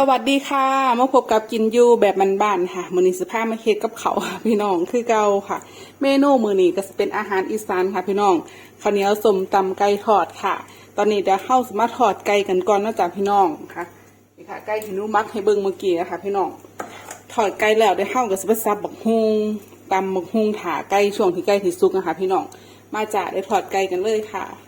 สวัสดีค่ะ มาพบกับกินยูแบบบ้านๆค่ะมือนี้สภาพมาเฮ็ดกับเขาพี่น้องคือเก่าค่ะ เมนูมือนี้ก็จะเป็นอาหารอีสานค่ะ พี่น้องข้าวเหนียวสมตำไก่ทอดค่ะ ตอนนี้เดี๋ยวเข้าสมาทอดไก่กันก่อนนอกจากพี่น้องค่ะนี่ค่ะไก่ที่นูมักให้เบิ่งเมื่อกี้นะคะพี่น้องทอดไก่แล้วได้เข้ากับสปซับบักฮุงตำบักฮุงถาไก่ช่วงที่ไก่ที่สุกนะคะพี่น้องมาจากได้ทอดไก่กันเลยค่ะ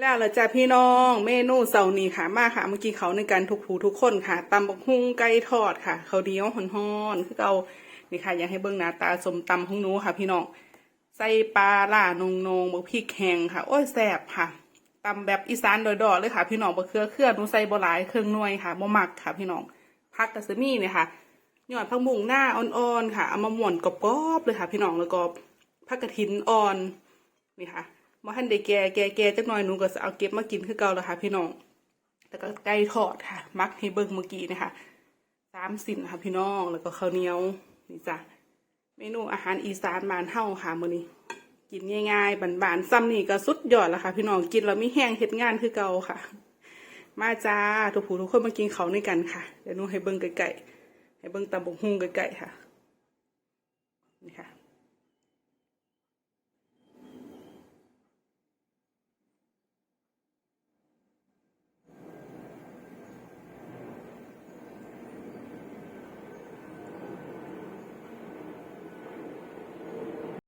แล้วละจ้ะพี่น้องเมนูเสาร์นี้ค่ะมาค่ะเมื่อกี้เขาในการทุกผู้ทุกคนค่ะตำบักฮุงไก่ทอดค่ะเขาเดียวห่อนๆคือเอานี่ค่ะอยากให้เบิ่งหน้าตาสมตำของหนูค่ะ พี่น้องใส่ปลาล่านงนงบักพริกแห้งค่ะ โอ้ยแซ่บค่ะตำแบบอีสานดอยๆเลยค่ะ พี่น้องบะเครือเครือหนูใส่บ่หลายเครื่องน่วยค่ะบ่มักค่ะ พี่น้องผักกระสมีเนี่ยค่ะหยอดผักบุ้งหน้าอ่อนๆค่ะเอามาหม่วนกรอบๆเลยค่ะ พี่น้องแล้วก็ผักกระถินอ่อนนี่ค่ะ มาทันได้แก่แก่แก่จักหน่อยหนูก็จะเอาเก็บมากินคือเก่าแล้วค่ะพี่น้องแล้วก็ไก่ทอดค่ะ มักให้เบิ่งเมื่อกี้นะคะสามสินค่ะพี่น้องแล้วก็ข้าวเหนียวนี่จ้ะเมนูอาหารอีสานบานเฮาค่ะมื้อนี้ กินง่ายๆบานๆซ้ำนี่ก็สุดยอดแล้วค่ะ พี่น้องกินแล้วมีแห้งเฮ็ดงานคือเก่าค่ะ มาจ้าทุกผู้ทุกคนมากินเขาด้วยกันค่ะเดี๋ยวหนูให้เบิ่งไก่ๆให้เบิ่งตำบกฮุ่งไก่ๆค่ะนี่ค่ะ